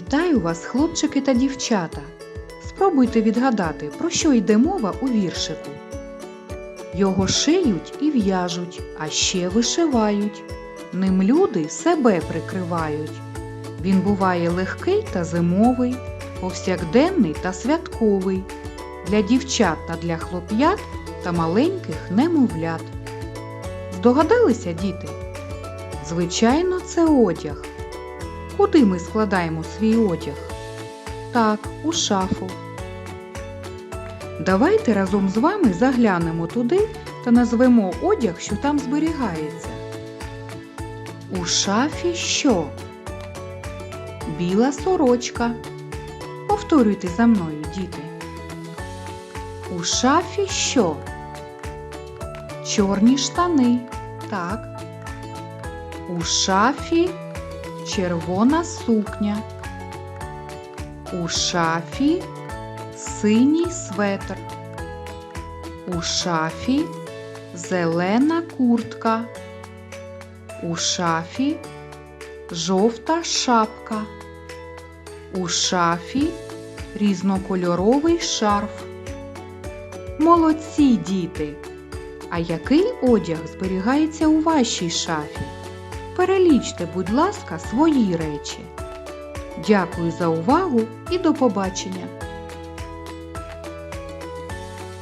Вітаю вас, хлопчики та дівчата. Спробуйте відгадати, про що йде мова у віршику. Його шиють і в'яжуть, а ще вишивають. Ним люди себе прикривають. Він буває легкий та зимовий, повсякденний та святковий, для дівчат та для хлоп'ят та маленьких немовлят. Здогадалися, діти? Звичайно, це одяг. Куди ми складаємо свій одяг? Так, у шафу. Давайте разом з вами заглянемо туди та назвемо одяг, що там зберігається. У шафі що? Біла сорочка. Повторюйте за мною, діти. У шафі що? Чорні штани. Так. У шафі червона сукня. У шафі синій светр. У шафі зелена куртка. У шафі жовта шапка. У шафі різнокольоровий шарф. Молодці діти! А який одяг зберігається у вашій шафі? Перелічте, будь ласка, свої речі. Дякую за увагу і до побачення!